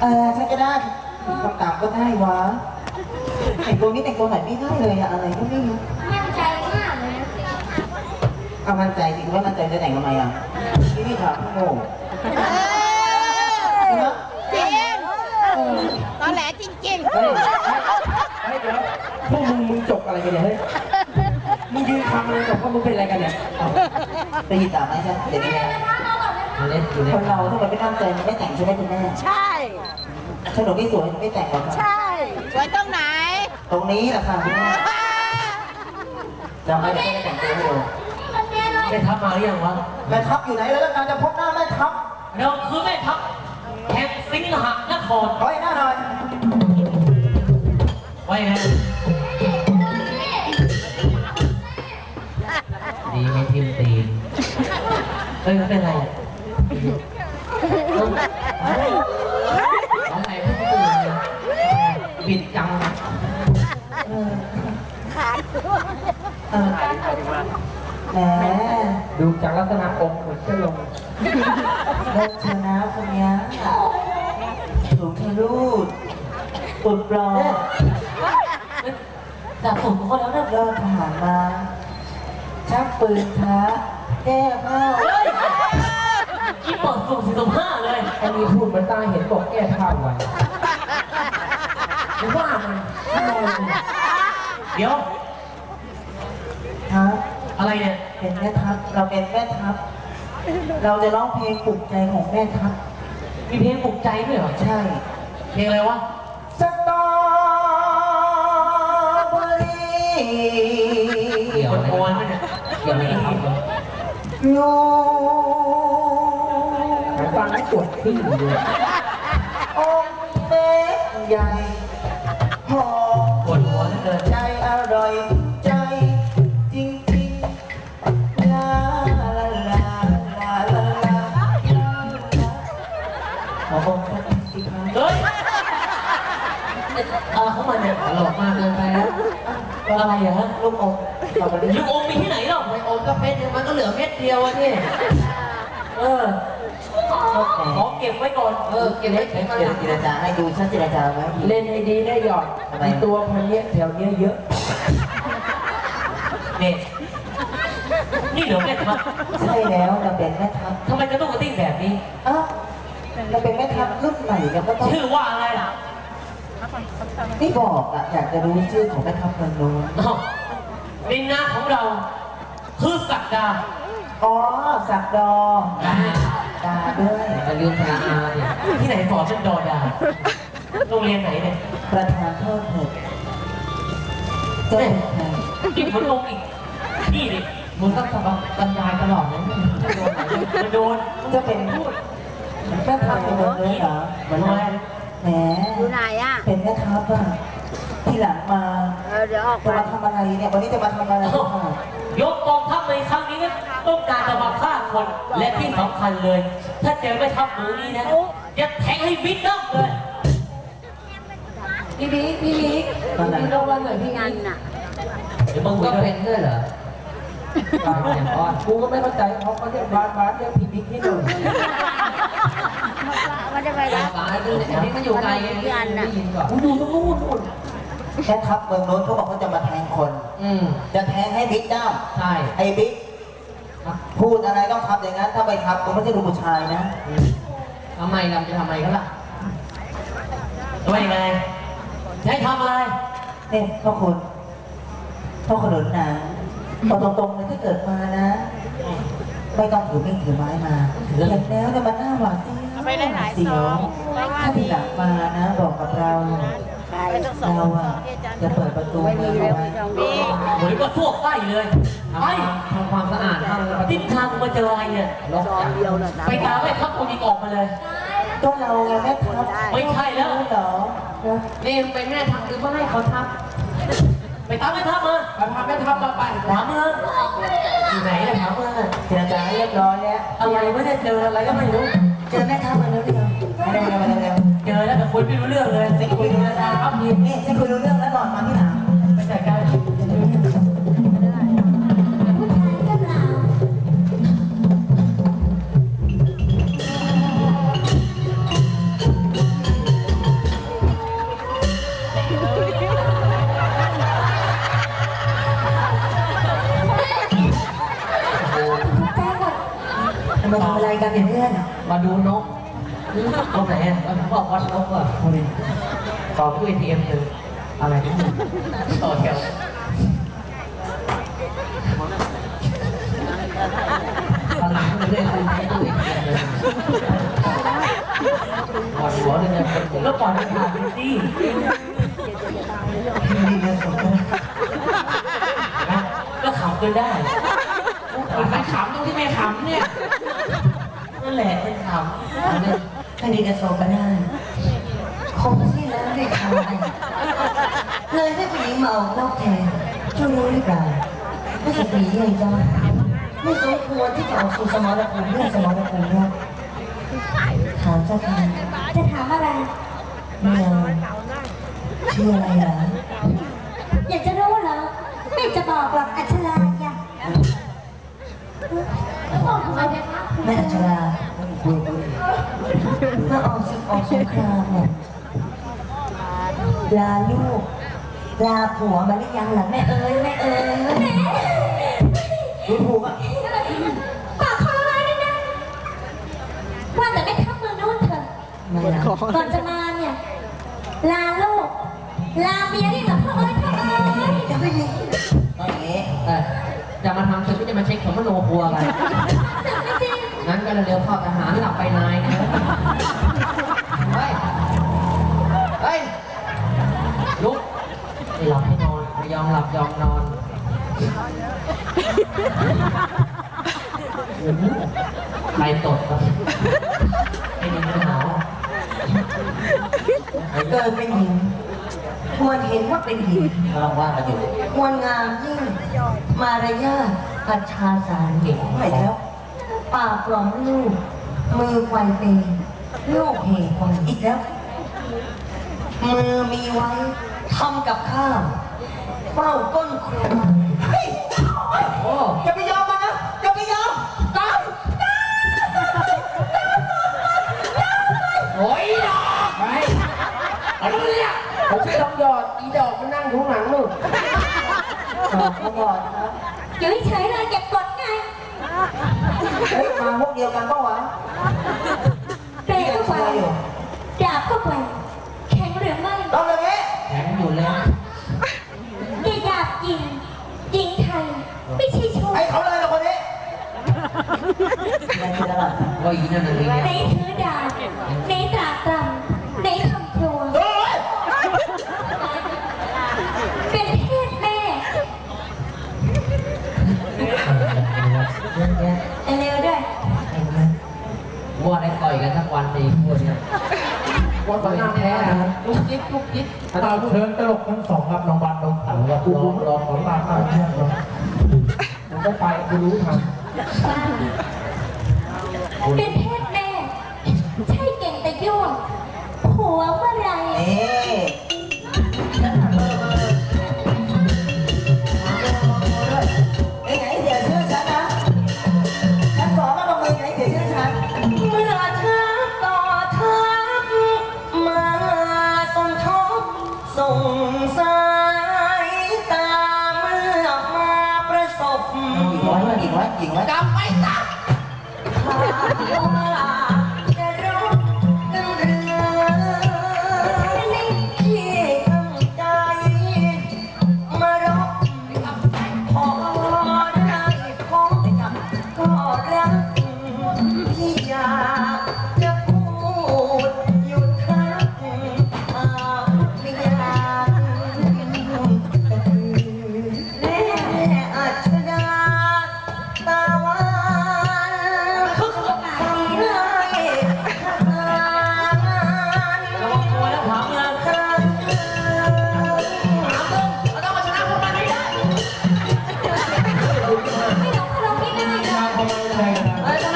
เออฉันก็ได้คำตอบก็ได้วะแต่งตัวนี้แต่งตัวไหนไม่ได้เลยอะอะไรก็ไม่รู้มั่นใจมากเลยนะเอามั่นใจสิว่ามั่นใจจะแต่งทำไมอะที่นี่ถามพี่โง่นะจริงตอนแหลจริงเฮ้ยเฮ้ยเดี๋ยวพวกมึงมึงจกอะไรกันเนี่ยเฮ้ยมึงยืนทำอะไรกับพวกมึงเป็นอะไรกันเนี่ยไปยินตามไหมใช่เดี๋ยวนี้มาเล่นอยู่คเล่นนเราถ้ามันไม่ตั้งใจมันไม่แต่งใช่ไหมคุณแม่ๆใช่ ถ้าหนูไม่สวยหนูไม่แต่งหรอกค่ะ ใช่ สวยตรงไหน ตรงนี้แหละค่ะคุณแม่จำไว้เดี๋ยวจะแต่งตัวให้ดูมันแน่นอนแม่ทัพมาหรือยังวะแม่ทัพอยู่ไหนแล้วการจะพบหน้าแม่ทัพเราคือแม่ทัพแห่งสิงหนครขอให้หน้าหน่อยไว้ไงดีไม่ทิมตีนเฮ้ยไม่เป็นไรอะอะไร เออแหมดูจากลักษณะองค์เหมือนจะลงเลิกเชนะคนเนี้ยสูงทะลุปุดปลอจากผมเขาแล้วนะเลิกทหารมา ชักปืนท้าแก้ผ้าเฮ้ยอีเปิดสุ่มสี่สุ่มห้าเลยอันนี้พูดเหมันตาเห็นบอกแก้ผ้าไว้หรือว่ามันทำไมมันเดี๋ยว ครับ อะไร เนี่ยเป็นแม่ทัพเราเป็นแม่ทัพเราจะร้องเพลงปลุกใจของแม่ทัพมีเพลงปลุกใจด้วยเหรอ ใช่ เพลงอะไรวะสตอเบอรี่เกี่ยวอะไรกันเนี่ยเกี่ยวอะไรกับเขาเนี่ยอยู่หาฟังไม่ปวดขี้เลยองค์เล็กใหญ่หอ อะไรของมันเนี่ยตลกมากเกินไปแล้วอะไรอะฮะลูกอมต่อไปลูกอมมีที่ไหนหรอกไออมก็เม็ดเดียวมันก็เหลือเม็ดเดียวอะนี่เออขอเก็บไว้ก่อนเออเก็บไว้ใช้มาเดี๋ยวหลังเจรจาให้ดูฉันเจรจาไว้เล่นให้ดีได้หยอดทำไมไอตัวพันเนี้ยแถวเนี้ยเยอะนี่นี่เหลือแม่ทัพใช่แล้วเราเป็นแม่ทัพทำไมจะต้องกระติ้งแบบนี้อ้าวเราเป็นแม่ทัพรุ่นใหม่เนี่ยก็ต้องชื่อว่าอะไรล่ะ ไม่บอกอะอยากจะรู้ชื่อของแม่ทัพเมืองโน้นอ้าวในนามของเราคือศักดาอ๋อสักดอดาดาด้วยจะลืมดาเนี่ยที่ไหนสอนเป็นดอดาโรงเรียนไหนเนี่ยประธานโทษเถิดเจ้าเป็นใครกินผลลงอีกนี่ดิมึงต้องสบรรยายตลอดนะมันโดนเจ้าเป็นแม่ทัพเมืองโน้นเหรอมันโดน แหมอยู่ไหนอะ เป็นแม่ทัพอะที่หลังมาเออเดี๋ยวออกจะมามาทำอะไรเนี่ยวันนี้จะมาทำอะไรค่ะยกกองทัพในครั้งนี้ก็ต้องการจะมาฆ่าคนและที่สำคัญเลย ถ้าเจอไม่ทัพมือนี้นะจะแทงให้วิดน้ำเลยพี่บิ๊กพี่บิ๊กตอนไหนพี่ลงมาหน่อยพี่งาบิ๊นกน่ะเดี๋ยวมึงก็เป็นด้วยเหรอ บ้านอย่างอ้อนกูก็ไม่เข้าใจเขาเขาเรียกบ้านบ้านเรียกพี่บิ๊กที่หนึ่งมันจะไปรับตายดูเนี่ยนี่มันอยู่ไกลไงงานน่ะได้ยินก่อนกูอยู่ตรงนู้นนู่นแม่ทัพเมืองโน้นเขาบอกเขาจะมาแทงคน อืมจะแทงให้บิ๊กด้ามใช่ไอ้บิ๊กพูดอะไรต้องทำอย่างนั้น ถ้าไม่ทำก็ไม่ใช่ลูกผู้ชายนะทำไมเราจะทำไมกันล่ะว่ายังไงจะให้ทำอะไรเนี่ยพ่อคุณพ่อขนุนนะ เอาตรงๆเลยถ้าเกิดมานะ ไม่ต้องถือมีดถือไม้มาเห็นแล้วเนี่ยมันน่าหวาดเสียวไปได้หลายเสีซยอวงเพราะว่าถ้าทีหลังมานะ บอกกับเรา ไปต้องสองเราอะจะเปิดประตูไม่เมืมีองเวเอาลไว้ไม่ต้องมีเหมือนกับพวกไส้เลยไปทำความสะอาดทำทิศทางมาเจออะไรเนี่ยลบซองจากเดียวน่ะนะ ไปตามไปทับคนอีกออกมาเลย ก็เราไงแม่ทัพไม่ใช่แล้วเหรอนี่เป็นแม่ทำหรือว่าให้เขาท ไปตามไปทับมาำมาทำแม่ทำมาไปถามเมืองอยู่ไหนเนี่ยถามเมืองอะเจรจาให้เรียบร้อยแล้วอะไรไม่ได้เจออะไรก็ไม่รู้เจอแม่ทัพมาแล้วหรือยังเร็วๆเร็วๆเร็วเจอแล้วแต่คนไม่รู้เรื่องเลยๆจะคุยรู้เรื่องนะครับนี่จะคุยรู้เรื่องแล้วนอนมาที่หลังไปจัดการำอะไรกันเนี่ยเพื่อนมาดูนกตรงไหนอะผมบอกวัดนกอะต่อตู้เอทีเอ็มเลยอะไรนะต่อแถวตอนหลังไม่ได้คุยใช้ตู้เอทีเอ็มเลยปวดหัวเลยเนี่ยก็ปล่อยมันผ่านไปสิมีเงินสดด้วยนะก็ขำกันได้ไม่ขำตรงที่ไม่ขำเนี่ยนั่น แหละเป็นขำถ้าดีกันโซก็ได้คงที่แล้วได้ชายเลยให้ผู้หญิงมาออกนอกแทนช่วยรู้หรือเปล่าไม่ใช่ผีเลยจ้าไม่สมควรที่จะออกสู่สมรภูมิเรื่องสมรภูมิเนี่ยถามเจ้าค่ะจะถามอะไรเมืองชื่ออะไรล่ะอยากจะรู้เหรอไม่จะบอกหรอกอัชราอย่าแล้วบอกทำไมเนี่ยคะแม่อัชรา คุยคุยมาออกศึกออกสงครามเนี่ยลาลูก ลาผัวมาหรือยังล่ะแม่เอ๋ยแม่เอ๋ยดูถูกอะปากคออะไรนี่นะว่าแต่ไม่ทับมือนู่นเถอะไม่ล่ะก่อนจะมาเนี่ย ลาลูก ลาเมียนี่เหรอพ่อเอ้ยพ่อเอ้ยจะไม่ยิงตอนนี้เออจะมาทำเสร็จก็จะมาเช็คสมโนครัวกันจริง งั้นก็เร็วๆเข้าทหารหลับไปนายนะเฮ้ย เฮ้ย ลุกไม่หลับให้นอนไม่ยอมหลับยอมนอนใครตดวะไอ้นี่ไม่หนาวเกิดเป็นหญิงควรเห็นว่าเป็นหญิงกำลังว่ากันอยู่ควรงามยิ่ง มารยาทอัจฉาสารเก่งไม่แล้ว ปากปลอมลูกมือไกวเปย์ลูกเหตุความอีกแล้ว มือมีไว้ทำกับข้าวเฝ้าก้นครัวเฮ้ยโอ้อย่าไปยอมมันนะอย่าไปยอมตายโอ้ยดอกไปไอ้เนี่ยผมไม่ต้องหยอดอีดอกมันนั่งอยู่ข้างหลังนู่นบอกเขาก่อนนะครับๆอยู่เฉยๆเลยเก็บกดไง เฮ้ยมาพวกเดียวกันปะวะเปรย์ก็แกว่งดาบก็แกว่งแข็งหรือไม่ต้องเลยนี้แข็งอยู่แล้วอย่าหยาบยิงยิงไทย ไม่ใช่ชู้ไอ้เขาเลยละคนนี้ยังไม่ได้ละก็อีนั่นน่ะเองไหนถือดาบไหนต อยกันทั้งวันดีพวกเนี้ยว่าตอนนั่งแท้ลูกยิบลูกยิบตาเชิญตลกทั้งสองครับน้องบันน้องถังกับรอรอขอตามามเชื่อครับผมก็ไปกูรู้ทัน หญิงไว้หญิงไว้กำไม่ตัดข้า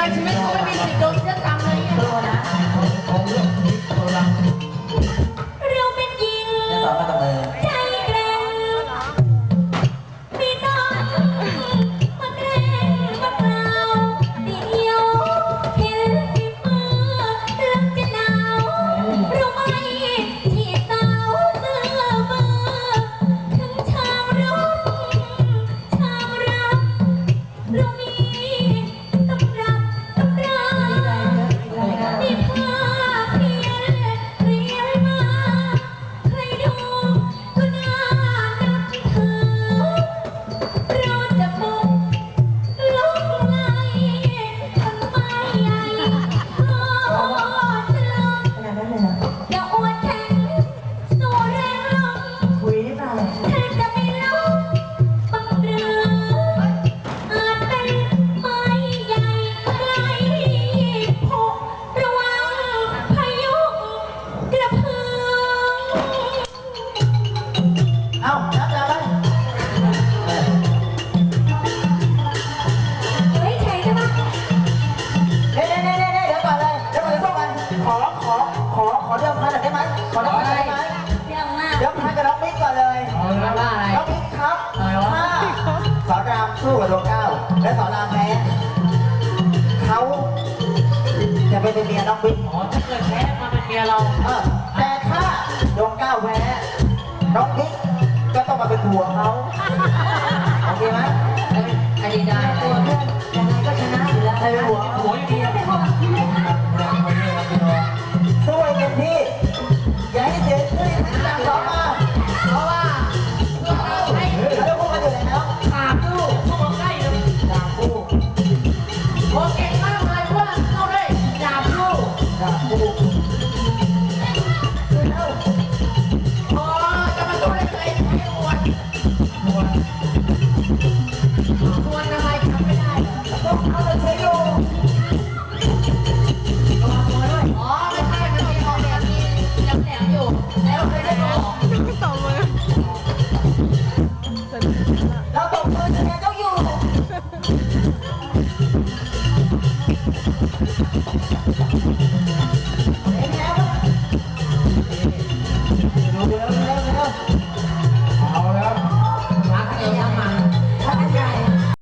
like to miss กิดแพ้มาเป็นเมียเรา เออ แต่ถ้าดวงก้าวแพ้น้องบิ๊กก็ต้องมาเป็นผัวเขาโอเคไหมอันนี้ได้ตัวเพื่อนยังไงก็ชนะอยู่แล้วใครเป็นผัวผัวอยู่ดีช่ ยังแหลมอยู่แล้วไม่ได้บอกเราตบมือจะแกเจ้าอยู่